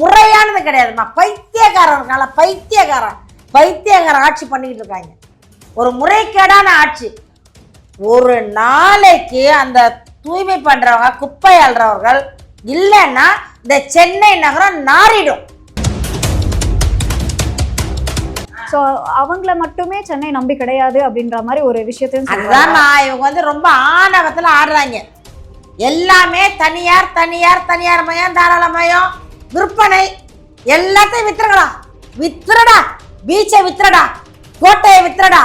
முறையானது கிடையாதும்மா பைத்தியக்காரன் பைத்தியக்காரன் பைத்தியக்காரன் ஆட்சி பண்ணிக்கிட்டு இருக்காங்க. ஒரு முறைகேடான ஆட்சி. ஒரு நாளைக்கு அந்த தூய்மை பண்றவங்க குப்பை அள்ளுறவர்கள் இல்லைன்னா இந்த சென்னை நகரம் நாறிடும். ஸோ அவங்கள மட்டுமே சென்னை நம்பி கிடையாது அப்படின்ற மாதிரி ஒரு விஷயத்தையும். அதுதான்மா இவங்க வந்து ரொம்ப ஆணவத்தில் ஆடுறாங்க. எல்லாமே தனியார் தனியார் தனியார் மயம் தாராள மயம். விற்பனை எல்லாத்தையும் வித்துறடா. வித்துறடா பீச்சை வித்துறடா. கோட்டையை வித்துறடா.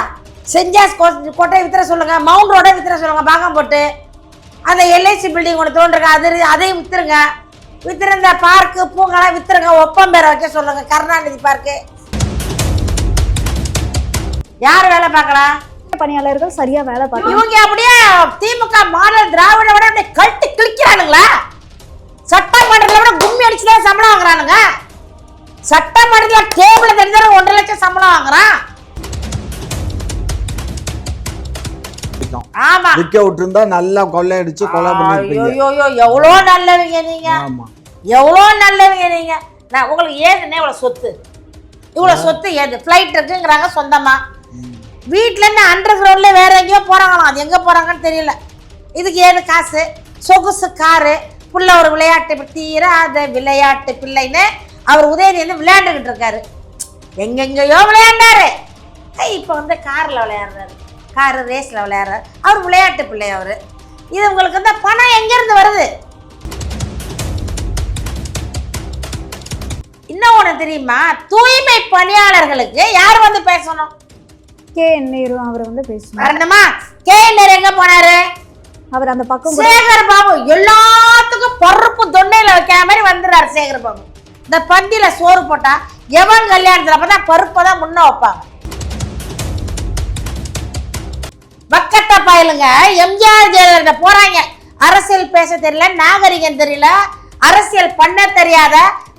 செஞ்சாஸ் கோட்டையை வித்துற சொல்லுங்க. மவுண்ட் ரோடை வித்துற சொல்லுங்க. பாகம் போட்டு. அந்த எல்ஐசி பில்டிங் ஒன்று தோன்றுங்க. அது அதையும் வித்துருங்க. வித்துருந்த பார்க்கு பூங்கெல்லாம் வித்துருங்க. ஒப்பம் பேரை வைக்க சொல்லுங்க. கருணாநிதி பார்க்கு யார் வேலை பார்க்கலாம் பணியாளர்கள் சரியா வேலை பார்த்து இவங்க அப்படியே திமுக மாடல் திராவிட விட அப்படியே கழட்டி கிழிக்கிறானுங்களா. சட்டமன்றத்தில் விட கும்மி அடிச்சுதான் சம்பளம் வாங்குறானுங்க. சட்டமன்றத்தில் டேபிள் தெரிஞ்சா ஒன்றரை லட்சம் சம்பளம் வாங்குறான். ஆமா. விற்க விட்டுருந்தா நல்லா கொள்ளையடிச்சு கொலை பண்ணிருப்பீங்க. ஐயோ எவ்வளோ நல்லவங்க நீங்க? ஆமா. எவ்வளோ நல்லவங்க நீங்க? நான் உங்களுக்கு ஏதுன்னே இவ்வளோ சொத்து. இவ்வளோ சொத்து ஏது? ஃப்ளைட் இருக்குங்கிறாங்க சொந்தமா. வீட்டில் இருந்து அண்டர் கிரவுண்ட்ல வேற எங்கேயோ போறாங்களாம். அது எங்கே போறாங்கன்னு தெரியல. இதுக்கு ஏது காசு? சொகுசு காரு. புள்ள ஒரு விளையாட்டு தீராத விளையாட்டு பிள்ளைன்னு அவர் உதயநிதி வந்து விளையாண்டுக்கிட்டு இருக்காரு. எங்கெங்கேயோ விளையாண்டாரு. இப்போ வந்து காரில் விளையாடுறாரு. காரு ரேஸில் விளையாடுறாரு. அவர் விளையாட்டு பிள்ளை அவர். இது உங்களுக்கு வந்து பணம் எங்கேருந்து வருது? இன்னும் ஒன்று தெரியுமா? தூய்மை பணியாளர்களுக்கு யார் வந்து பேசணும்? கே நேரு அவர் வந்து பேசணும். வரணுமா? கே எங்க போனாரு? அவர் அந்த பக்கம் கூட சேகர் பாபு எல்லாத்துக்கும் பருப்பு தொண்டையில வைக்கிற மாதிரி வந்துடுறாரு சேகர் பாபு இந்த பந்தியில சோறு போட்டா எவன் கல்யாணத்துல பார்த்தா பருப்பை தான் முன்ன வைப்பாங்க. பக்கத்தை பயலுங்க எம்ஜிஆர் ஜெயலலிதா போறாங்க. அரசியல் பேச தெரியல நாகரிகம் தெரியல அரசியல் பண்ண தெரியாத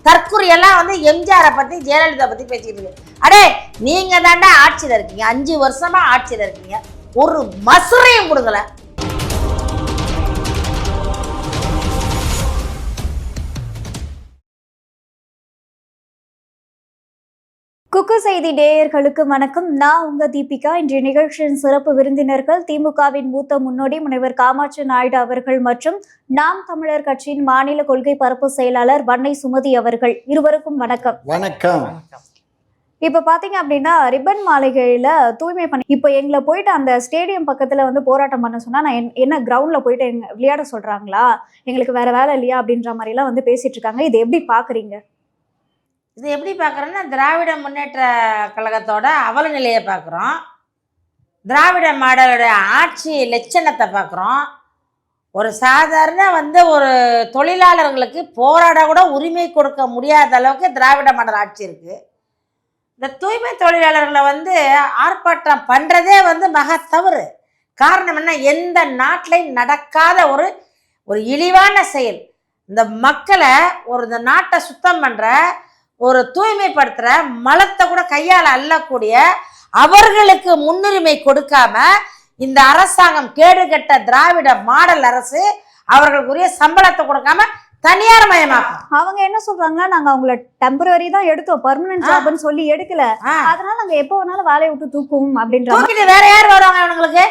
தற்குறி எல்லாம் வந்து எம்ஜிஆரை பத்தி ஜெயலலிதா பத்தி பேசிக்கிட்டு இருக்கு. அடே நீங்க தாண்டா ஆட்சியில இருக்கீங்க. அஞ்சு வருஷமா ஆட்சியில இருக்கீங்க. ஒரு மசுரையும் கொடுக்கல. குக்கு செய்தி நேயர்களுக்கு வணக்கம். நான் உங்க தீபிகா. இன்றைய நிகழ்ச்சியின் சிறப்பு விருந்தினர்கள் திமுகவின் மூத்த முன்னோடி முனைவர் காமாட்சி நாயுடு அவர்கள் மற்றும் நாம் தமிழர் கட்சியின் மாநில கொள்கை பரப்பு செயலாளர் வன்னை சுமதி அவர்கள் இருவருக்கும் வணக்கம். வணக்கம். இப்ப பாத்தீங்க அப்படின்னா ரிப்பன் மாளிகையில தூய்மை பண்ணி இப்ப எங்களை போயிட்டு அந்த ஸ்டேடியம் பக்கத்துல வந்து போராட்டம் பண்ண சொன்னா நான் என்ன- என்ன கிரவுண்ட்ல போயிட்டு எங்க விளையாட சொல்றாங்களா? எங்களுக்கு வேற வேலை இல்லையா அப்படின்ற மாதிரி எல்லாம் வந்து பேசிட்டு இருக்காங்க. இது எப்படி பாக்குறீங்க? இது எப்படி பார்க்குறோன்னா திராவிட முன்னேற்ற கழகத்தோட அவல நிலையை பார்க்குறோம். திராவிட மாடலுடைய ஆட்சி லட்சணத்தை பார்க்குறோம். ஒரு சாதாரண வந்து ஒரு தொழிலாளர்களுக்கு போராட கூட உரிமை கொடுக்க முடியாத அளவுக்கு திராவிட மாடல் ஆட்சி இருக்குது இந்த தூய்மை தொழிலாளர்களை வந்து ஆர்ப்பாட்டம் பண்ணுறதே வந்து மக தவறு. காரணம் என்ன? எந்த நாட்டிலையும் நடக்காத ஒரு ஒரு இழிவான செயல். இந்த மக்களை ஒரு இந்த நாட்டை சுத்தம் பண்ணுற ஒரு தூய்மைப்படுத்துகிற மலத்தை கூட கையால் அள்ளக்கூடிய அவர்களுக்கு முன்னுரிமை கொடுக்காம இந்த அரசாங்கம் கேடுகட்ட திராவிட மாடல் அரசு அவர்களுக்குரிய சம்பளத்தை கொடுக்காம தனியார் மயமாக்கும். அவங்க என்ன சொல்றாங்கன்னா நாங்க அவங்கள டெம்பரரி தான் எடுத்தோம். பர்மனன்ட். ஜாப்னு சொல்லி எடுக்கல. அதனால நாங்க எப்போ வேணாலும் வேலையை விட்டு தூக்குவோம் அப்படின்ற வேற யார் வருவாங்க இவனுங்களுக்கு?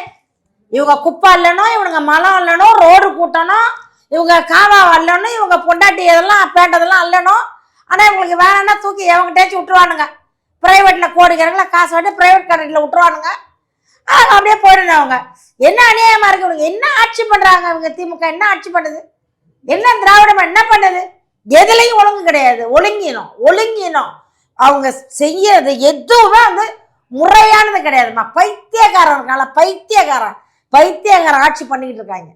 இவங்க குப்பை இல்லணும் இவனுங்க மலம் அல்லணும் ரோடு கூட்டணும் இவங்க காவா அல்லணும் இவங்க பொண்டாட்டி இதெல்லாம் பேண்டதெல்லாம் அல்லணும் ஆனால் இவங்களுக்கு வேணும்னா தூக்கி எவங்கிட்டேச்சு விட்டுருவானுங்க. ப்ரைவேட்டில் கோடிக்கணக்கில் காசு வாட்டி ப்ரைவேட் கடையில் விட்டுருவானுங்க. அவங்க அப்படியே போயிடணும் அவங்க. என்ன அநியாயமாக இருக்கு இவங்க? என்ன ஆட்சி பண்ணுறாங்க இவங்க திமுக? என்ன ஆட்சி பண்ணுது? என்ன திராவிடம்? என்ன பண்ணுது? எதுலையும் ஒழுங்கு கிடையாது. ஒழுங்கினம் ஒழுங்கினம். அவங்க செய்யறது எதுவுமே வந்து முறையானது கிடையாதும்மா. பைத்தியக்காரன் இருக்காங்களா பைத்தியக்காரன் பைத்தியக்காரன் ஆட்சி பண்ணிக்கிட்டு இருக்காங்க.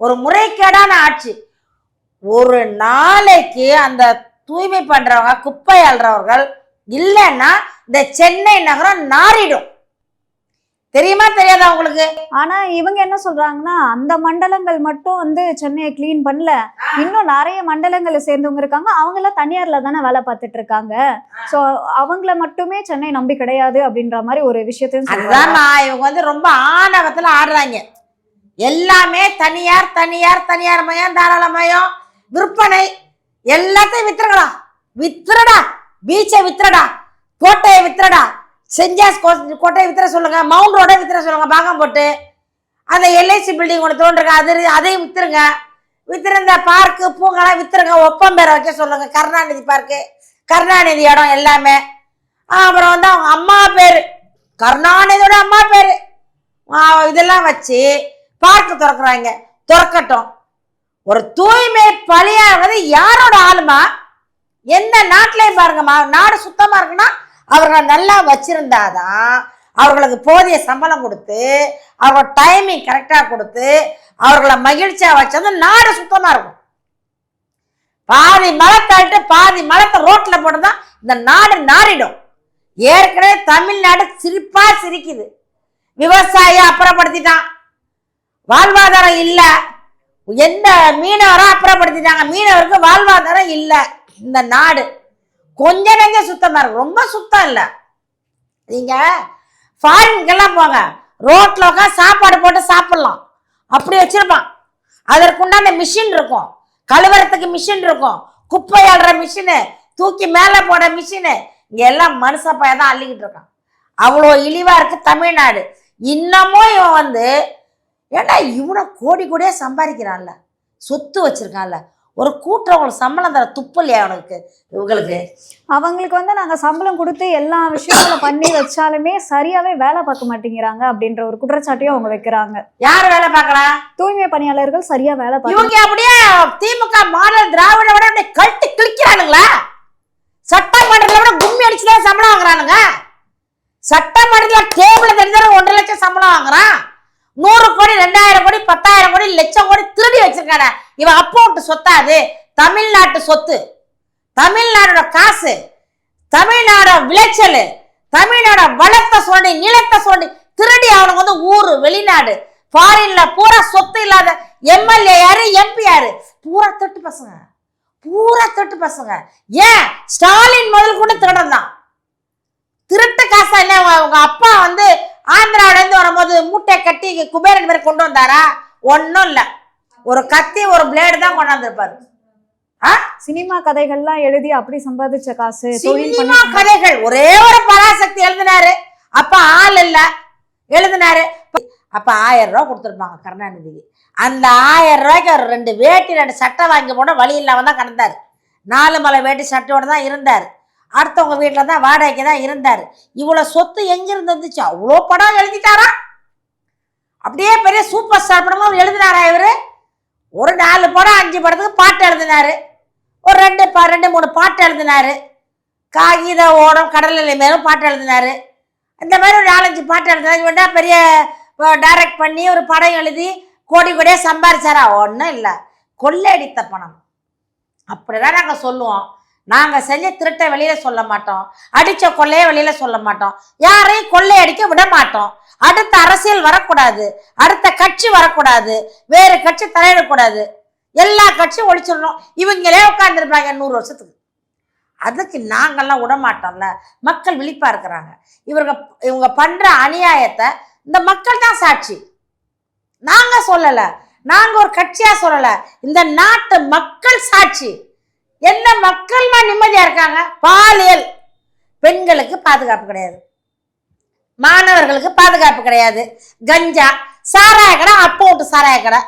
ஒரு முறைகேடான ஆட்சி. ஒரு நாளைக்கு அந்த தூய்மை பண்றவங்க குப்பை அள்ளுறவர்கள் இல்லைன்னா இந்த சென்னை நகரம் நாறிடும். தெரியுமா தெரியாதா உங்களுக்கு? ஆனா இவங்க என்ன சொல்றாங்கன்னா அந்த மண்டலங்கள் மட்டும் வந்து சென்னையை க்ளீன் பண்ணல. இன்னும் நிறைய மண்டலங்களை சேர்ந்தவங்க இருக்காங்க. அவங்க எல்லாம் தனியார்ல தானே வேலை பார்த்துட்டு இருக்காங்க. சோ அவங்கள மட்டுமே சென்னை நம்பி கிடையாது அப்படின்ற மாதிரி ஒரு விஷயத்தையும் அதுதான்மா இவங்க வந்து ரொம்ப ஆணவத்துல ஆடுறாங்க. எல்லாமே தனியார் தனியார் தனியார் மயம் தாராள மயம் விற்பனை. எல்லாத்தையும் வித்துருங்களா வித்துறடா. பீச்சை வித்துறடா. கோட்டையை வித்துறடா. செஞ்சாஸ் கோட்டையை வித்துற சொல்லுங்க. மவுண்ட் ரோட வித்துற சொல்லுங்க. பாகம் போட்டு. அந்த எல்ஐசி பில்டிங் ஒன்று தோன்றுங்க அது அதையும் வித்துருங்க. வித்துருந்த பார்க்கு பூங்கெல்லாம் வித்துருங்க. ஒப்பம் பேரை வைக்க சொல்லுங்க. கருணாநிதி பார்க்கு. கருணாநிதி இடம் எல்லாமே. அப்புறம் வந்து அவங்க அம்மா பேர். கருணாநிதியோட அம்மா பேர். இதெல்லாம் வச்சு பார்க்கு திறக்கிறாங்க. திறக்கட்டும். ஒரு தூய்மை பலியாகிறது யாரோட ஆளுமா? எந்த நாட்டிலையும் பாருங்கம்மா நாடு சுத்தமாக இருக்குன்னா அவர்களை நல்லா வச்சிருந்தாதான் அவர்களுக்கு போதிய சம்பளம் கொடுத்து அவங்க டைமிங் கரெக்டாக கொடுத்து அவர்களை மகிழ்ச்சியாக வச்சது நாடு சுத்தமாக இருக்கும். பாதி மலத்தாட்டு பாதி மலத்தை ரோட்டில் போட்டு தான் இந்த நாடு நாரிடும் ஏற்கனவே தமிழ்நாடு சிரிப்பாக சிரிக்குது. விவசாயியை அப்புறப்படுத்திட்டான். வாழ்வாதாரம் இல்லை. எந்த மீனவரும் அப்புறப்படுத்திட்டாங்க. மீனவருக்கு வாழ்வாதாரம் இல்லை. இந்த நாடு கொஞ்ச நெஞ்சம் சுத்தமாக இருக்கு. ரொம்ப சுத்தம் இல்லை. நீங்கள் ஃபாரின்கெல்லாம் போங்க. ரோட்டில் உட்காந்து சாப்பாடு போட்டு சாப்பிட்லாம். அப்படி வச்சிருப்பான். அதற்குண்டான மிஷின் இருக்கும். கழுவுறதுக்கு மிஷின் இருக்கும். குப்பை அழுற மிஷினு தூக்கி மேலே போட மிஷினு இங்கே எல்லாம் மனுஷ பையன் தான் அள்ளிக்கிட்டு இருக்கான். அவ்வளோ இழிவாக இருக்குது தமிழ்நாடு. இன்னமும் இவன் வந்து ஏண்டா இவனை கோடி கோடியா சம்பாதிக்கிறான்ல? சொத்து வச்சிருக்கான்ல. ஒரு கூட்டுறவங்களுக்கு சம்பளம் தர துப்பு இல்லையா அவனுக்கு இவங்களுக்கு? அவங்களுக்கு வந்து நாங்க சம்பளம் கொடுத்து எல்லா விஷயங்களும் பண்ணி வச்சாலுமே சரியாவே வேலை பார்க்க மாட்டேங்கிறாங்க அப்படின்ற ஒரு குற்றச்சாட்டையும் அவங்க வைக்கிறாங்க. யார் வேலை பார்க்கலாம் தூய்மை பணியாளர்கள் சரியா வேலை பார்க்க இவங்க அப்படியே திமுக மாடல் திராவிட விட அப்படியே கழட்டி கிழிக்கிறானுங்களா? சட்டமன்றத்தில் விட கும்மி அடிச்சுதான் சம்பளம் வாங்குறானுங்க. சட்டமன்றத்தில் டேபிள் தெரிஞ்சாலும் ஒன்றரை லட்சம் சம்பளம் வாங்குறான். நூறு கோடி ரெண்டாயிரம் கோடி பத்தாயிரம் கோடி லட்சம் கோடி திருடி வச்சிருக்கான. இவன் அப்போட்டு சொத்தாது. அது தமிழ்நாட்டு சொத்து. தமிழ்நாடோட காசு. தமிழ்நாட விளைச்சல். தமிழ்நாட வளத்தை சொல்லி நிலத்தை சொல்லி திருடி அவனுக்கு வந்து ஊரு வெளிநாடு. ஃபாரின்ல பூரா சொத்து இல்லாத எம்எல்ஏ யாரு எம்பி யாரு? பூரா தொட்டு பசங்க. பூரா தொட்டு பசங்க. ஏன்? ஸ்டாலின் முதல் கூட திருடன் தான் திருட்டு காசா என்ன? உங்க அப்பா வந்து ஆந்திராவில இருந்து வரும்போது மூட்டை கட்டி குபேரன் மாதிரி கொண்டு வந்தாரா? ஒன்றும் இல்லை. ஒரு கத்தி ஒரு பிளேடு தான் கொண்டாந்துருப்பாரு. சினிமா கதைகள்லாம் எழுதி அப்படி சம்பாதிச்ச காசு சினிமா கதைகள். ஒரே ஒரு பராசக்தி எழுதினாரு. அப்ப ஆள் இல்ல. எழுதினாரு. அப்ப ஆயிரம் ரூபாய் கொடுத்துருப்பாங்க கருணாநிதிக்கு. அந்த ஆயிரம் ரூபாய்க்கு அவர் ரெண்டு வேட்டி ரெண்டு சட்டை வாங்கி போட வழி இல்லாம தான் கிடந்தாரு. நாலு மலை வேட்டி சட்டையோட தான் இருந்தார். அடுத்தவங்க வீட்டில் தான் வாடகைக்கு தான் இருந்தார். இவ்வளோ சொத்து எங்கேருந்து இருந்துச்சு அவ்வளோ படம் எழுதிட்டாரா? அப்படியே பெரிய சூப்பர் ஸ்டார் படமும் எழுதினாரா இவரு? ஒரு நாலு படம் அஞ்சு படத்துக்கு பாட்டு எழுதினார். ஒரு ரெண்டு பா ரெண்டு மூணு பாட்டு எழுதினார். காகித ஓடம் கடலில் மேலும் பாட்டு எழுதினாரு. இந்த மாதிரி ஒரு நாலஞ்சு பாட்டு எழுதினார். இவன்டா பெரிய டைரக்ட் பண்ணி ஒரு படம் எழுதி கோடி கோடியாக சம்பாரிச்சாரா? ஒன்றும் இல்லை. கொள்ளையடித்த பணம். அப்படிதான் நாங்கள் சொல்லுவோம். நாங்கள் செஞ்ச திருட்டை வெளியில் சொல்ல மாட்டோம். அடித்த கொள்ளையை வெளியில் சொல்ல மாட்டோம். யாரையும் கொள்ளையடிக்க விட மாட்டோம். அடுத்த அரசியல் வரக்கூடாது. அடுத்த கட்சி வரக்கூடாது. வேறு கட்சி தலையிடக்கூடாது. எல்லா கட்சியும் ஒழிச்சிடணும். இவங்களே உட்காந்துருப்பாங்க நூறு வருஷத்துக்கு. அதுக்கு நாங்கள்லாம் விட மாட்டோம்ல. மக்கள் விழிப்பாக இருக்கிறாங்க. இவங்க இவங்க பண்ணுற அநியாயத்தை இந்த மக்கள் தான் சாட்சி. நாங்கள் சொல்லலை. நாங்கள் ஒரு கட்சியாக சொல்லலை. இந்த நாட்டு மக்கள் சாட்சி. எந்த மக்கள்மா நிம்மதியா இருக்காங்க? பாலியல். பெண்களுக்கு பாதுகாப்பு கிடையாது. மாணவர்களுக்கு பாதுகாப்பு கிடையாது. கஞ்சா சாராய கடை அப்போ விட்டு சாராய கடை.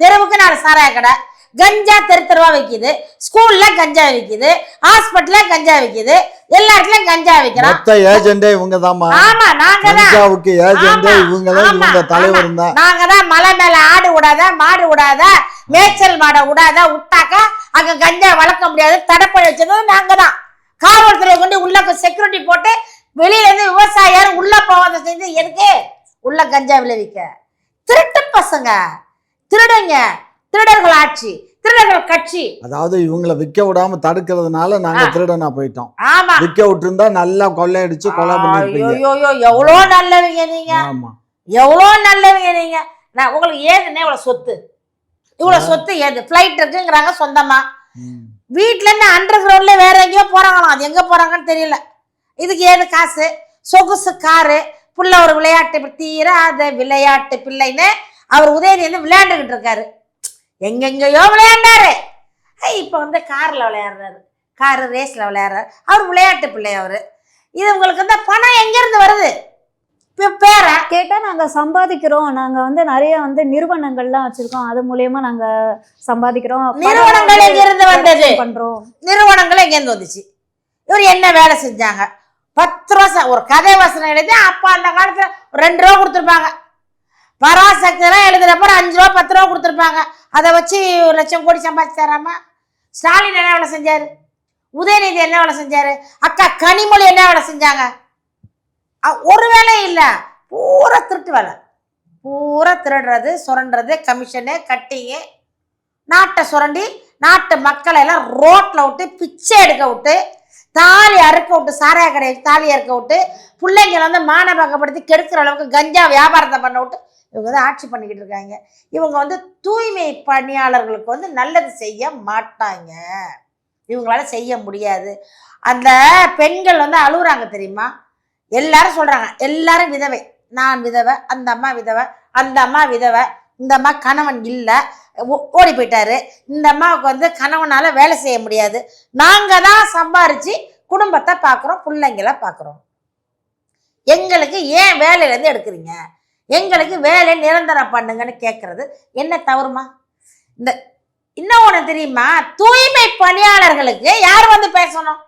தெருவுக்கு நாலு சாராய கடை. கஞ்சா தெரு தெருவா விற்கிது ஸ்கூல்ல கஞ்சா விற்கிது ஹாஸ்பிட்டல்ல கஞ்சா விற்கிது எல்லா இடத்துலயும் கஞ்சா விற்கிறான் மொத்த ஏஜெண்டே இவங்க தாம்மா ஆமா நாங்க தான். கஞ்சாவுக்கு ஏஜெண்டே இவங்க தான் இவங்க தலைவர் தான். நாங்க தான் மலை மேல ஆடு விடாத மாடு விடாத மேய்ச்சல் மாடை விடாத விட்டாக்கா அங்க கஞ்சா வளர்க்க முடியாது தடைப்படி வச்சது நாங்க தான் காவல்துறை கொண்டு உள்ள செக்யூரிட்டி போட்டு வெளியில இருந்து விவசாயி யாரும் உள்ள போகாத செஞ்சு எதுக்கு? உள்ள கஞ்சா விளைவிக்க. திருட்டு பசங்க. திருடுங்க. திருடர்கள் ஆட்சி. திருடர்கள் கட்சி. அதாவது இவங்கள விற்க விடாம தடுக்கிறதுனால நாங்க. திருடனா போயிட்டோம். ஆமா. விற்க விட்டுருந்தா நல்லா கொள்ளையடிச்சு கொலை பண்ணிருப்பீங்க ஐயோ எவ்வளோ நல்லவங்க நீங்க. ஆமா. எவ்வளோ நல்லவங்க நீங்க. நான் உங்களுக்கு ஏதுன்னே இவ்வளோ சொத்து. இவ்வளோ சொத்து ஏது ஃப்ளைட் இருக்குங்கிறாங்க சொந்தமா. ம். வீட்ல இருந்து அண்டர் கிரவுண்ட்ல வேற எங்கேயோ போறாங்களாம். அது எங்க போறாங்கன்னு தெரியல. இதுக்கு ஏது காசு? சொகுசு காரு. புள்ள ஒரு விளையாட்டு தீராத விளையாட்டு பிள்ளைன்னு அவர் உதயநிதி வந்து விளையாண்டுகிட்டு இருக்காரு. எங்கெங்கயோ விளையாண்டாரு. இப்ப வந்து கார்ல விளையாடுறாரு. காரு ரேஸில் விளையாடுறாரு. அவர் விளையாட்டு பிள்ளை அவர். இது உங்களுக்கு வந்து பணம் எங்கேருந்து வருது? பேரை. கேட்டா நாங்க சம்பாதிக்கிறோம். நாங்க வந்து நிறைய வந்து நிறுவனங்கள்லாம் வச்சிருக்கோம். அது மூலியமா நாங்க சம்பாதிக்கிறோம். நிறுவனங்கள் எங்கிருந்து வந்தது? பண்றோம். நிறுவனங்கள் எங்கேருந்து வந்துச்சு? இவர் என்ன வேலை செஞ்சாங்க? பத்து ரூபா ஒரு கதை வசனம் எழுதி அப்போ அந்த காலத்தில் ரெண்டு ரூபா கொடுத்துருப்பாங்க. பராசக்திலாம் எழுதுறப்ப ஒரு அஞ்சு ரூபா பத்து ரூபா கொடுத்துருப்பாங்க. அதை வச்சு ஒரு லட்சம் கோடி சம்பாதிச்சு தராம ஸ்டாலின் என்ன வேலை செஞ்சாரு? உதயநிதி என்ன வேலை செஞ்சாரு? அக்கா கனிமொழி என்ன வேலை செஞ்சாங்க? ஒரு வேலை இல்லை. பூரா திருட்டு வேலை. பூரா திருடுறது சுரண்டுறது கமிஷனு கட்டிங்கு நாட்டை சுரண்டி நாட்டு மக்களை எல்லாம் ரோட்டில் விட்டு பிச்சை எடுக்க விட்டு தாலி அறுக்க விட்டு சாராய கடையை தாலி அறுக்க விட்டு பிள்ளைங்களை வந்து மானபங்கப்படுத்தி கெடுக்கிற அளவுக்கு கஞ்சா வியாபாரத்தை பண்ண விட்டு இவங்க வந்து ஆட்சி பண்ணிக்கிட்டு இருக்காங்க. இவங்க வந்து தூய்மை பணியாளர்களுக்கு வந்து நல்லது செய்ய மாட்டாங்க. இவங்களால செய்ய முடியாது. அந்த பெண்கள் வந்து அழுகுறாங்க தெரியுமா? எல்லாரும் சொல்கிறாங்க எல்லாரும் விதவை. நான் விதவை அந்த அம்மா விதவை அந்த அம்மா விதவை இந்த அம்மா கணவன் இல்லை ஓடி போயிட்டாரு. இந்த அம்மாவுக்கு வந்து கணவனால் வேலை செய்ய முடியாது. நாங்கள் தான் சம்பாரித்து குடும்பத்தை பார்க்குறோம் பிள்ளைங்கள பார்க்குறோம் எங்களுக்கு ஏன் வேலையிலேருந்து எடுக்கிறீங்க? எங்களுக்கு வேலை நிரந்தரம் பண்ணுங்கன்னு கேட்குறது என்ன தவறுமா? இந்த இன்னும் ஒன்று தெரியுமா? தூய்மை பணியாளர்களுக்கு யார் வந்து பேசணும்?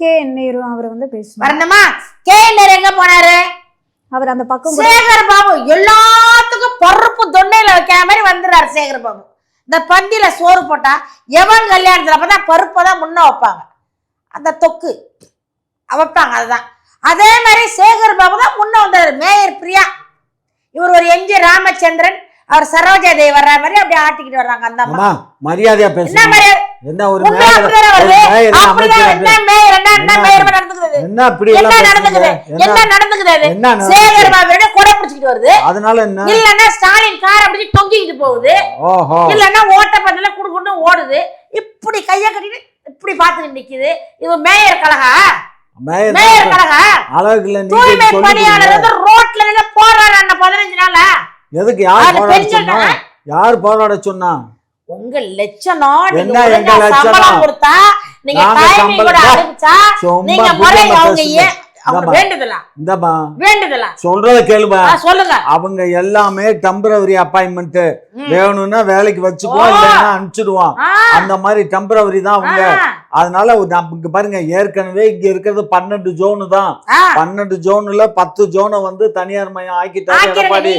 கே என் நேரு அவர் வந்து பேசுவார். வரணுமா? கேண்டர் எங்க போனாரு? அவர் அந்த பக்கம் சேகர் பாபு எல்லாத்துக்கும் பருப்பு தொண்டையில வைக்கிற மாதிரி வந்துடுறாரு சேகர் பாபு இந்த பந்தியில சோறு போட்டா எவன் கல்யாணத்துல பார்த்தா பருப்பை தான் முன்ன வைப்பாங்க. அந்த தொக்கு. வைப்பாங்க அதுதான். அதே மாதிரி சேகர் பாபு தான் முன்ன வந்தாரு மேயர் பிரியா. இவர் ஒரு எம்ஜி ராமச்சந்திரன் அவர் சரோஜா தேவி வர்ற மாதிரி அப்படியே ஆட்டிக்கிட்டு வர்றாங்க அந்த அம்மா. மரியாதையா மாதிரி என்ன ஒரு என்ன மேயர் என்ன நடந்துக்குது? என்ன நடந்துக்குது? சேகர் கொடை பிடிச்சிக்கிட்டு வருது. அதனால என்ன? இல்லன்னா ஸ்டாலின் கார் அப்படி தொங்கிக்கிட்டு போகுது. ஓஹோ. இல்லன்னா ஓட்டப்பந்தல குடு குடு ஓடுது. இப்படி கைய கட்டிட்டு இப்படி பாத்துட்டு நிக்குது. இது மேயர் கழகா? மேயர் கழகா? தூய்மை பணியாளர் வந்து ரோட்ல அந்த பதினஞ்சு நாளா. எதுக்கு யார் போராட சொன்னா? யார் போராட சொன்னா? உங்க லட்சணம் நீங்க? சம்பளம் கொடுத்தா நீங்க டைமிங் கூட நீங்க முறை அவங்க. ஏன் சொல்றத சொல்லுங்க. எல்லாமே டெம்பரவரி அப்பாயின்மெண்ட். வேணும்னா வேலைக்கு வச்சுக்குவோம். இல்லைன்னா அனுப்பிச்சிடுவோம். அந்த மாதிரி டெம்பரவரி தான் அவங்க. அதனால நமக்கு பாருங்க ஏற்கனவே இங்க இருக்கிறது பன்னெண்டு ஜோனு தான். பன்னெண்டு ஜோனுல பத்து ஜோனை வந்து தனியார் மயம் ஆக்கிட்டாரு எடப்பாடி?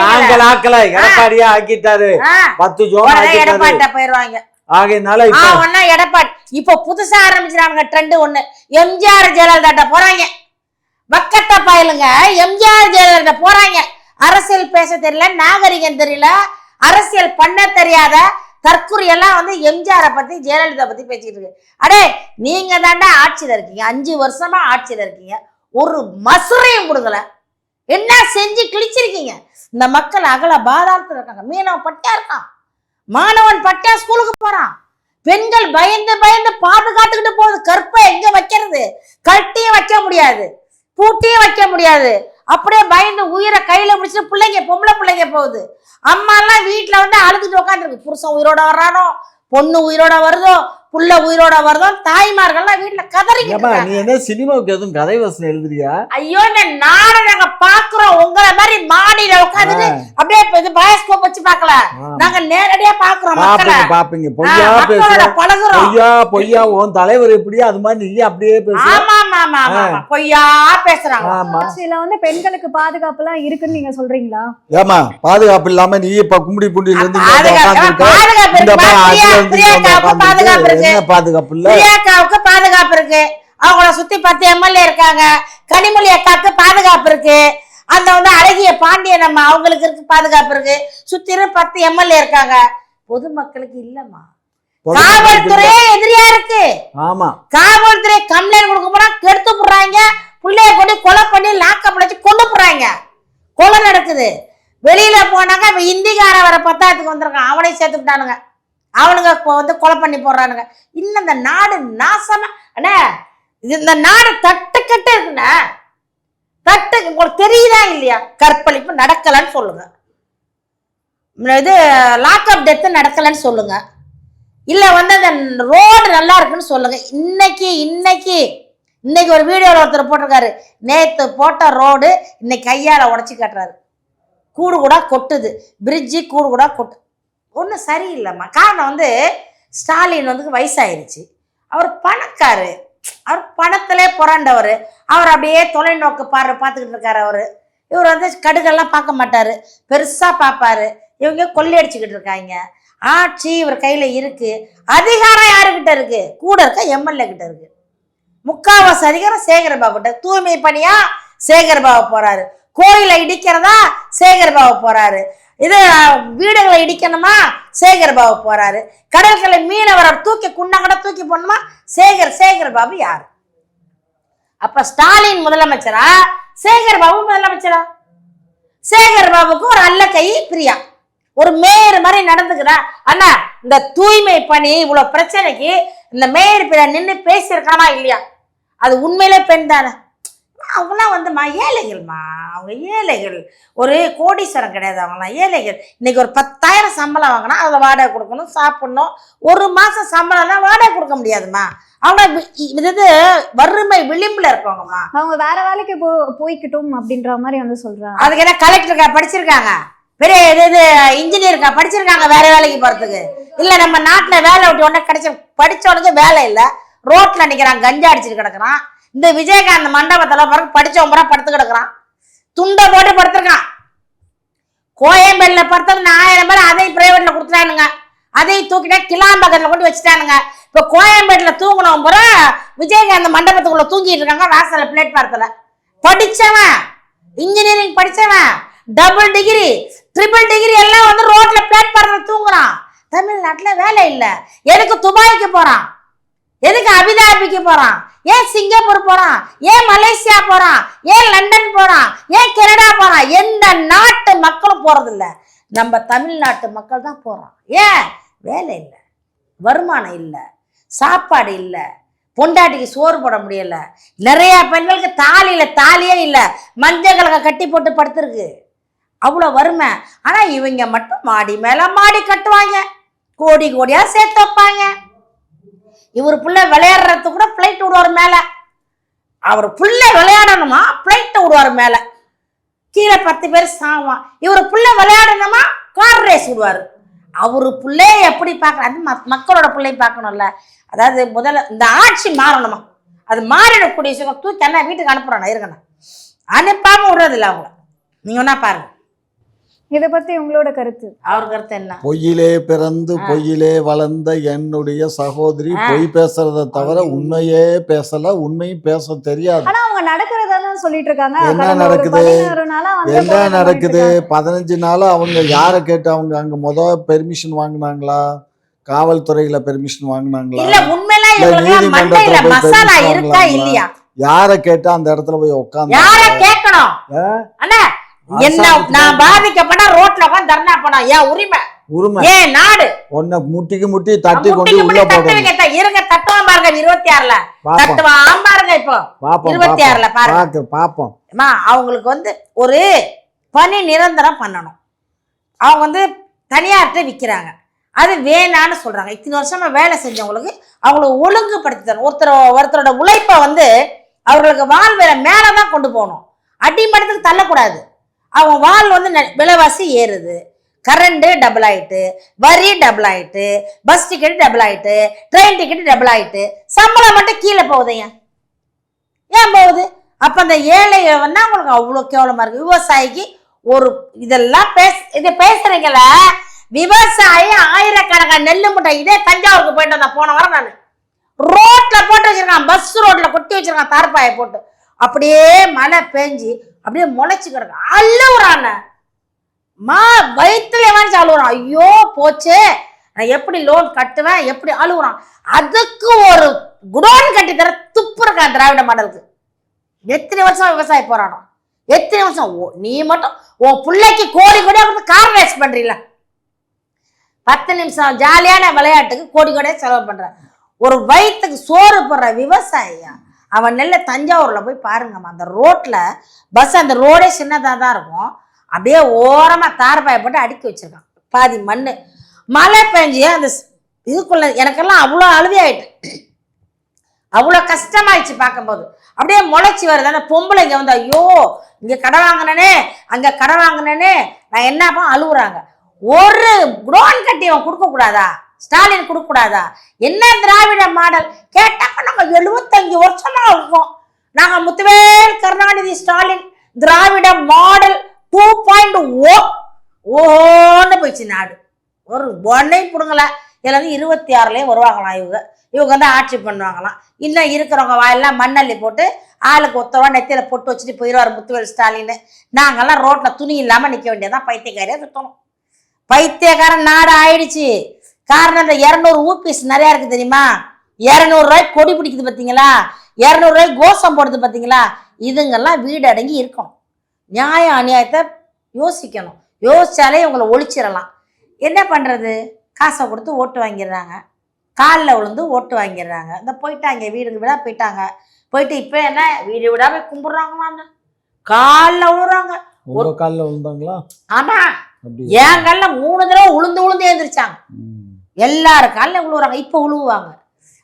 நாங்கள் ஆக்கல எடப்பாடியா ஆக்கிட்டாரு. பத்து ஜோன் எடப்பாடிட்ட போயிருவாங்க. ஆகையினால ஒண்ணா எடப்பாடி. இப்ப புதுசா ஆரம்பிச்சிடாங்க ட்ரெண்ட் ஒண்ணு. எம்ஜிஆர் ஜெயலலிதாட்ட போறாங்க. வக்கட்ட பயலுங்க எம்ஜிஆர் ஜெயலலிதா போறாங்க. அரசியல் பேச தெரியல நாகரிகம் தெரியல அரசியல் பண்ண தெரியாத தற்குறி வந்து எம்ஜிஆரை பற்றி ஜெயலலிதா பற்றி பேசிக்கிட்டு இருக்கு. அடே நீங்கள் தாண்டா ஆட்சியில் இருக்கீங்க. அஞ்சு வருஷமா ஆட்சியில் இருக்கீங்க. ஒரு மசுரையும் கொடுக்கல. என்ன செஞ்சு கிழிச்சிருக்கீங்க? இந்த மக்கள் அகல பாதாளத்துல இருக்காங்க. மீனவன் பட்டியா இருக்கான். மாணவன் பட்டியா ஸ்கூலுக்கு போகிறான் பெண்கள் பயந்து பயந்து பாதுகாத்துக்கிட்டு போகுது கற்பை எங்கே வைக்கிறது? கட்டியும் வைக்க முடியாது. பூட்டியும் வைக்க முடியாது. அப்படியே பயந்து உயிரை கையில முடிச்சுட்டு பிள்ளைங்க பொம்பளை பிள்ளைங்க போகுது. அம்மாலாம் வீட்டில் வந்து அழுதுட்டு உட்காந்துருக்கு புருஷன் உயிரோட வர்றானோ பொண்ணு உயிரோட வருதோ புள்ள உயிரோட வருதோ? தாய்மார்கள்லாம் வீட்டுல கதறிக்கிட்டு. நீ என்ன சினிமாவுக்கு எதுவும் கதை வசனம் எழுதுறியா? ஐயோ இந்த நாடை நாங்க பாக்குறோம் உங்களை மாதிரி மாடியில உட்காந்துட்டு அப்படியே இது பயோஸ்கோப் வச்சு பார்க்கல. ஆ. நாங்க நேரடியா பாக்குறோம் மக்களை. பாப்பீங்க பொய்யா பேசுற. பழகுறோம். பொய்யா பொய்யா உன் தலைவர் எப்படியா அது மாதிரி நீ அப்படியே பேசுற. ஆமா ஆமா ஆமா பொய்யா பேசுறாங்க. ஆமா. ஆட்சியில வந்து பெண்களுக்கு பாதுகாப்பு எல்லாம் இருக்குன்னு நீங்க சொல்றீங்களா? ஏமா பாதுகாப்பு இல்லாம நீ இப்ப கும்படி பூண்டில இருந்து பாதுகாப்பு. இருக்கு. என்ன பாதுகாப்பு இல்ல? பிரியாக்காவுக்கு பாதுகாப்பு இருக்கு. அவங்கள சுத்தி பத்து எம்எல்ஏ இருக்காங்க. கனிமொழி அக்காவுக்கு பாதுகாப்பு இருக்கு. அந்த வந்து அழகிய பாண்டியன் அம்மா அவங்களுக்கு இருக்கு பாதுகாப்பு இருக்கு. சுத்திரும் பத்து எம்எல்ஏ இருக்காங்க. பொதுமக்களுக்கு இல்லம்மா. காவல்துறையே எதிரியா இருக்கு. ஆமா. காவல்துறை கம்ப்ளைண்ட் கொடுக்க போனா கெடுத்து போடுறாங்க. பிள்ளைய கொண்டு கொலை பண்ணி லாக்கப் வச்சு கொண்டு போடுறாங்க. கொலை நடக்குது. வெளியில போனாங்க இப்ப இந்திக்கார வர பத்தாயிரத்துக்கு வந்திருக்கான். அவனையும் சேர்த்து விட்டானுங்க அவனுங்க இப்போ வந்து கொலை பண்ணி போடுறானுங்க. இன்னும் இந்த நாடு நாசமா அண்ணே இது இந்த நாடு தட்டுக்கட்டு இருக்குண்ணே. தட்டு உங்களுக்கு தெரியுதா இல்லையா? கற்பழிப்பு நடக்கலன்னு சொல்லுங்க. இது லாக்அப் டெத்து நடக்கலன்னு சொல்லுங்க. இல்லை வந்து அந்த ரோடு நல்லா இருக்குன்னு சொல்லுங்க. இன்னைக்கு இன்னைக்கு இன்னைக்கு ஒரு வீடியோவில் ஒருத்தர் போட்டிருக்காரு. நேற்று போட்ட ரோடு இன்னைக்கு கையால் உடச்சி கட்டுறாரு. கூடு கூட கொட்டுது. பிரிட்ஜு கூடு கூட கொட்டு ஒன்றும் சரியில்லைம்மா. காரணம் வந்து ஸ்டாலின் வந்து வயசாயிருச்சு. அவர் பணக்காரு. அவர் பணத்திலே புரண்டவர். அவர் அப்படியே தொலைநோக்கு பாரு பார்த்துக்கிட்டு இருக்காரு அவர். இவர் வந்து கடுகெல்லாம் பார்க்க மாட்டார். பெருசாக பார்ப்பாரு. இவங்க கொள்ளையடிச்சுக்கிட்டு இருக்காங்க. ஆட்சி இவர் கையில் இருக்குது அதிகாரம் யாருக்கிட்ட இருக்குது கூட இருக்க எம்எல்ஏ கிட்ட இருக்கு. முக்காவாசி அதிகாரம் சேகரபாபு கிட்ட தூய்மை பணியாக சேகரபாபு போகிறாரு கோயிலை இடிக்கிறதா சேகரபாபு போகிறாரு இது வீடுகளை இடிக்கணுமா? சேகர் பாபு போறாரு. கடற்கரை மீனவரை தூக்கி குண்டங்கட தூக்கி போடணுமா? சேகர் சேகர் பாபு யார்? அப்ப ஸ்டாலின் முதலமைச்சரா? சேகர் பாபு முதலமைச்சரா? சேகர் பாபுக்கு ஒரு அல்ல கை பிரியா. ஒரு மேயர் மாதிரி நடந்துக்கிறா அண்ணா இந்த தூய்மை பணி இவ்வளவு பிரச்சனைக்கு இந்த மேயர் பிரியா நின்று பேசியிருக்கானா இல்லையா? அது உண்மையிலே பெண் தானே. அவங்களாம் வந்துமா ஏழைகள்மா அவங்க ஏழைகள். ஒரு கோடீஸ்வரம் கிடையாது அவங்களாம் ஏழைகள். இன்னைக்கு ஒரு பத்தாயிரம் சம்பளம் வாங்கினா அதில் வாடகை கொடுக்கணும் சாப்பிடணும். ஒரு மாதம் சம்பளம்னா வாடகை கொடுக்க முடியாதுமா அவங்க இது வறுமை விளிம்பில் இருக்கவங்கம்மா அவங்க வேற வேலைக்கு போ போய்க்கிட்டும் அப்படின்ற மாதிரி வந்து சொல்றாங்க. அதுக்கு என்ன கலெக்டருக்கா படிச்சிருக்காங்க? பெரிய இது இது இன்ஜினியருக்கா படிச்சிருக்காங்க வேற வேலைக்கு போகிறதுக்கு இல்லை நம்ம நாட்டில் வேலை விட்டு உடனே கிடைச்ச படிச்சவனுக்கு வேலை இல்லை. ரோட்டில் நிற்கிறான் கஞ்சா அடிச்சிட்டு கிடக்குறான். இந்த விஜயகாந்த் மண்டபத்தில் பிறகு படித்தவன் பிறகு படுத்து கிடக்குறான். துண்டை போட்டு படுத்துருக்கான். கோயம்பேடில் படுத்தவன் ஆயிரம் பேர் அதை பிரைவேட்டில் கொடுத்துட்டானுங்க. அதை தூக்கிட்டா கிளாம்பகத்தில் கொண்டு வச்சுட்டானுங்க. இப்போ கோயம்பேட்டில் தூங்கினவன் பிறகு விஜயகாந்த் மண்டபத்துக்குள்ளே தூங்கிட்டு இருக்காங்க வாசலில் பிளேட்பாரத்தில். படித்தவன் இன்ஜினியரிங் படித்தவன் டபுள் டிகிரி ட்ரிபிள் டிகிரி எல்லாம் வந்து ரோட்ல பிளாட்ஃபார்ம்ல தூங்குறான். தமிழ்நாட்டில் வேலை இல்லை. எதுக்கு துபாய்க்கு போறான்? எதுக்கு அபிதாபிக்கு போறான்? ஏன் சிங்கப்பூர் போறான்? ஏன் மலேசியா போறான்? ஏன் லண்டன் போறான்? ஏன் கனடா போறான்? எந்த நாட்டு மக்களும் போறதில்ல. நம்ம தமிழ்நாட்டு மக்கள் தான் போறோம் ஏன்? வேலை இல்லை. வருமானம் இல்லை. சாப்பாடு இல்லை. பொண்டாட்டிக்கு சோறு போட முடியல. நிறைய பெண்களுக்கு தாலியில் தாலியே இல்லை. மஞ்சள் கலக்க கட்டி போட்டு படுத்துருக்கு. அவ்வளோ வறுமை. ஆனால் இவங்க மட்டும் மாடி மேலே மாடி கட்டுவாங்க. கோடி கோடியாக சேர்த்து வைப்பாங்க. இவர் புள்ள விளையாடுறதுக்கு கூட ஃப்ளைட் விடுவார் மேலே. அவர் புள்ள விளையாடணுமா? ஃப்ளைட்டை விடுவார் மேலே. கீழே பத்து பேர் சாவான் இவர் புள்ள விளையாடணுமா? கார் ரேஸ் விடுவார். அவர் பிள்ளைய எப்படி பார்க்குறாரு மக்- மக்களோட பிள்ளை பார்க்கணும்ல. அதாவது முதல்ல இந்த ஆட்சி மாறணுமா? அது மாறிடக்கூடிய சுகம் தூக்கி என்ன வீட்டுக்கு அனுப்புகிறானா இருக்கணும் அனுப்பாமல் விடுறதில்ல அவங்கள. நீங்கள் வேணா பாருங்கள் இதை பத்தி உங்களோட கருத்து? அவர் கருத்து என்ன? பொய்யிலே பிறந்து பொய்யிலே வளர்ந்த என்னுடைய சகோதரி பொய் பேசுறத தவிர உண்மையே பேசல உண்மையும் பேச தெரியாது. ஆனா அவங்க நடக்கிறதானே சொல்லிட்டு இருக்காங்க. என்ன நடக்குது? என்ன நடக்குது. பதினஞ்சு நாள் அவங்க யாரை கேட்டு அவங்க அங்க முத பெர்மிஷன் வாங்குனாங்களா? காவல்துறையில பெர்மிஷன் வாங்குனாங்களா? நீதிமன்றத்துல யாரை கேட்டு அந்த இடத்துல போய் உட்காந்து யார கேட்கணும்? அண்ணா என்ன நான் பாதிக்கப்பட்ட ரோட்ல உட்காந்து தர்ணா பண்ணோம் ஏன் உரிமை? உரிமை. ஏன் நாடு? உன்னை முட்டிக்கு முட்டி தட்டி கொண்டு உள்ள வைக்க இருங்க தட்டுவான் பாருங்க இருபத்தி ஆறுல. பாப்போம். தட்டுவான் பாருங்க இப்போ. பாப்போம் இருபத்தி ஆறுல பாருங்க. பாக்க பாப்போம். அம்மா அவங்களுக்கு வந்து ஒரு பணி நிரந்தரம் பண்ணணும். அவங்க வந்து தனியார்கிட்ட விற்கிறாங்க அது வேணான்னு சொல்றாங்க. இத்தனை வருஷமா வேலை செஞ்சவங்களுக்கு அவங்களுக்கு ஒழுங்குபடுத்தி தரணும். ஒருத்தர் ஒருத்தரோட உழைப்பை வந்து அவர்களுக்கு வாழ் விலை மேலே தான் கொண்டு போகணும். அடிமட்டத்துக்கு தள்ளக்கூடாது. அவங்க வாழ் வந்து விலைவாசி ஏறுது. கரண்ட்டு டபுள் ஆயிட்டு வரி டபுள் ஆயிட்டு பஸ் டிக்கெட் டபுள் ஆயிட்டு ட்ரெயின் டிக்கெட் டபுள் ஆயிட்டு சம்பளம் மட்டும் கீழே போகுதுங்க ஏன்? போகுது? அப்போ அந்த ஏழை வந்து அவங்களுக்கு அவ்வளோ கேவலமாக இருக்குது விவசாயிக்கு ஒரு இதெல்லாம் பேச இதை பேசுகிறீங்கள விவசாயி ஆயிரக்கணக்கான நெல் முட்டை இதே தஞ்சாவூருக்கு போயிட்டு வந்தேன் போன வாரம் நான். ரோட்டில் போட்டு வச்சிருக்கான் பஸ் ரோட்டில் கொட்டி வச்சிருக்கான் தார்பாயை போட்டு. அப்படியே மழை பெஞ்சு அப்படியே முளைச்சு கிடக்கு. அழுவுறான மா வயிற்றுல எவன் அழுவுறான். ஐயோ போச்சே. நான் எப்படி லோன் கட்டுவேன்? எப்படி அழுவுறான்? அதுக்கு ஒரு குடோன் கட்டி தர துப்புருக்கான் திராவிட மாடலுக்கு. எத்தனை வருஷம் விவசாய போராட்டம்? எத்தனை வருஷம்? ஓ, நீ மட்டும் உன் பிள்ளைக்கு கோடி கோடியாக கொடுத்து கார் ரேஸ் பண்ணுறீல பத்து நிமிஷம் ஜாலியான விளையாட்டுக்கு கோடி கோடியாக செலவு பண்ணுற ஒரு வயிற்றுக்கு சோறு போடுற விவசாயியா? அவன் நெல்ல தஞ்சாவூரில் போய் பாருங்கம்மா. அந்த ரோட்டில் பஸ் அந்த ரோடே சின்னதாக தான் இருக்கும். அப்படியே ஓரமாக தார்பாயை போட்டு அடுக்கி வச்சுருக்கான். பாதி மண் மழை பெஞ்சு அந்த ஸ்- இதுக்குள்ள எனக்கெல்லாம் அவ்வளோ அழுவியாயிட்டு அவ்வளோ கஷ்டமாயிடுச்சு பார்க்கும்போது. அப்படியே முளைச்சி வருது. அந்த பொம்பளைங்க வந்து ஐயோ இங்கே கடை வாங்கினனே அங்கே கடை வாங்கினனே. நான் என்னப்பா அழுகுறாங்க ஒரு குடோன் கட்டி அவன் கொடுக்கக்கூடாதா? ஸ்டாலின் கொடுக்கக்கூடாதா? என்ன திராவிட மாடல்? கேட்டாக்க நாங்கள் எழுபத்தஞ்சு வருஷமா இருக்கோம். நாங்கள் Muthuvel Karunanidhi Stalin Dravida model two point O. ஓன்னு போயிடுச்சு நாடு. ஒரு ஒன்னையும் பிடுங்கல. இதில் வந்து இருபத்தி ஆறுலேயும் வருவாங்களாம் இவங்க. இவங்க வந்து ஆட்சி பண்ணுவாங்களாம். இன்னும் இருக்கிறவங்க வாயெல்லாம் மண்ணள்ளி போட்டு ஆளுக்கு ஒத்தரவா நெத்தியில் பொட்டு வச்சுட்டு போயிடுவார் முத்துவேல் ஸ்டாலின் நாங்கெல்லாம் ரோட்டில் துணி இல்லாமல் நிற்க வேண்டியதான் பைத்தியக்காரியாக சுத்தணும் பைத்தியக்காரன் நாடு ஆயிடுச்சு காரணம் இந்த இரநூறு ஊபிஸ் நிறைய இருக்கு தெரியுமா? இரநூறு ரூபாய் கொடி பிடிக்குது பார்த்தீங்களா இரநூறு ரூபாய் கோஷம் போடுது பார்த்தீங்களா இதுங்கெல்லாம் வீடு அடங்கி இருக்கணும். நியாயம் அநியாயத்தை யோசிக்கணும். யோசிச்சாலே இவங்களை ஒழிச்சிடலாம். என்ன பண்ணுறது காசை கொடுத்து ஓட்டு வாங்கிடுறாங்க. காலில் விழுந்து ஓட்டு வாங்கிடுறாங்க. இந்த போயிட்டாங்க வீடு விடா போயிட்டாங்க. போயிட்டு இப்போ என்ன? வீடு விடாம கும்பிட்றாங்களான்னு. காலில் விழுறாங்க. உங்க காலில் விழுந்தாங்களா? ஆமா. என் காலில் மூணு தடவை உளுந்து உளுந்து எழுந்திரிச்சாங்க. எல்லாரும் காலில் விழுவுறாங்க இப்போ விழுவுவாங்க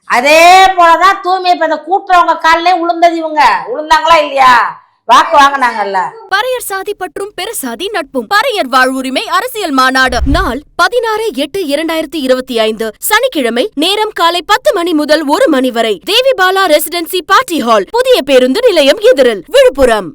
அதே போலதான் தூய்மை இப்ப இந்த கூட்டுறவங்க காலிலே உளுந்தது இவங்க. உளுந்தாங்களா இல்லையா? வாக்கு வாங்கினாங்கல்ல. பறையர் சாதி பற்றும் பெருசாதி நட்பும். பறையர் வாழ்வுரிமை அரசியல் மாநாடு. நாள் பதினாறு எட்டு இரண்டாயிரத்தி இருபத்தி ஐந்து. சனிக்கிழமை நேரம் காலை பத்து மணி முதல் ஒரு மணி வரை. Devibala residency party hall. புதிய பேருந்து நிலையம் எதிரில். விழுப்புரம்.